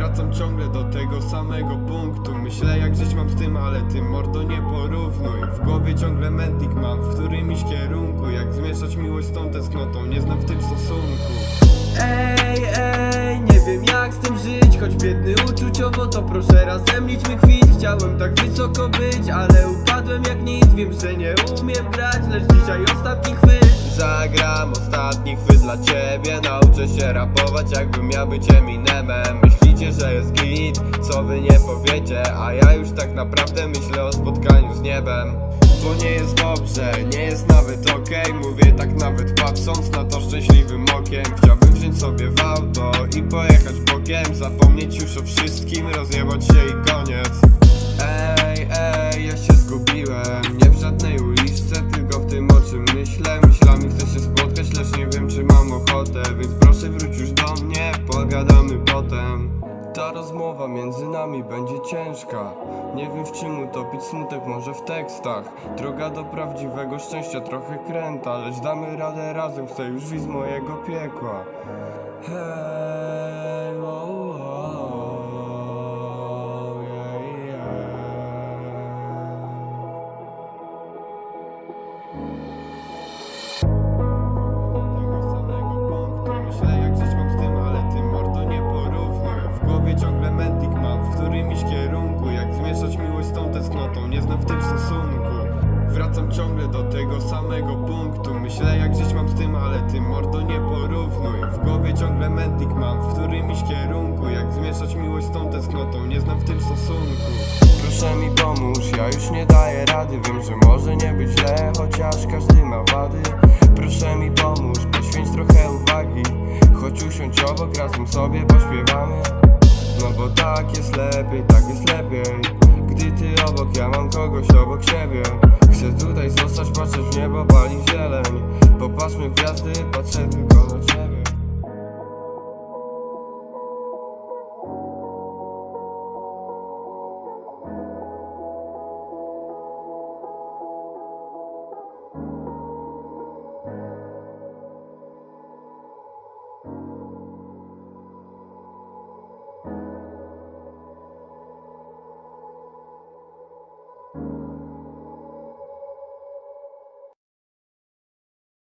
Wracam ciągle do tego samego punktu. Myślę jak żyć mam z tym, ale ty mordo nie porównuj. W głowie ciągle mętlik mam, w którymś kierunku. Jak zmieszać miłość z tą tęsknotą, nie znam w tym stosunku. Ej, ej, nie wiem jak z tym żyć Choć biedny uczuciowo, to proszę razem liczmy kwit Chciałem tak wysoko być, ale upadłem jak nic. Wiem, że nie umiem grać, lecz dzisiaj ostatni chwyt Zagram. Ostatni chwyt dla ciebie. Nauczę się rapować jakbym miał być Eminemem Myślicie, że jest git, co wy nie powiecie? A ja już tak naprawdę myślę o spotkaniu z niebem. Bo nie jest dobrze, nie jest nawet okej. Mówię tak nawet patrząc na to szczęśliwym okiem. Chciałbym wziąć sobie w auto i pojechać bokiem. Zapomnieć już o wszystkim, rozjebać się i koniec. Ej, ej, ja się zgubiłem Więc proszę wróć już do mnie, pogadamy potem. Ta rozmowa między nami będzie ciężka. Nie wiem w czym utopić smutek, może w tekstach. Droga do prawdziwego szczęścia trochę kręta Lecz damy radę razem, chcę już wiz mojego piekła nie znam w tym stosunku. Wracam ciągle do tego samego punktu. Myślę jak żyć mam z tym, ale ty mordo nie porównuj. W głowie ciągle mętlik mam, w którymś kierunku. Jak zmieszać miłość z tą tęsknotą, nie znam w tym stosunku. Proszę mi pomóż, ja już nie daję rady. Wiem, że może nie być źle, chociaż każdy ma wady. Proszę mi pomóż, poświęć trochę uwagi. Choć usiądź obok, razem sobie pośpiewamy. No bo tak jest lepiej, tak jest lepiej Gdy ty obok, ja mam kogoś obok siebie. Chcę tutaj zostać, patrzeć w niebo, pali zieleń. Popatrzmy w gwiazdy, patrzę tylko na ciebie